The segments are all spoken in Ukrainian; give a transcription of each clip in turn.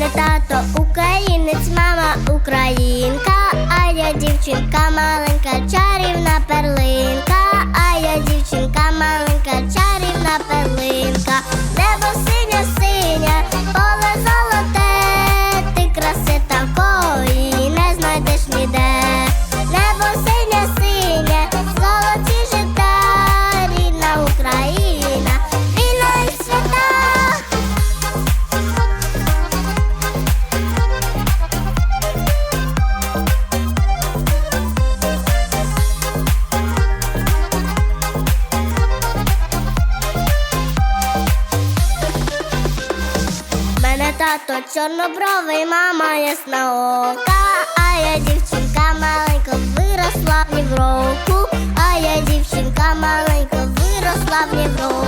мене тато українець, мама українка. Тато чорнобровий, мама ясна ока, а я дівчинка маленька, виросла в Європу, а я дівчинка маленька, виросла в Європу.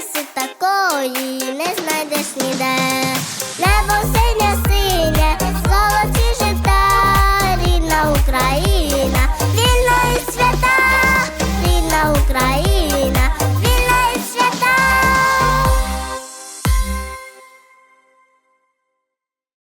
した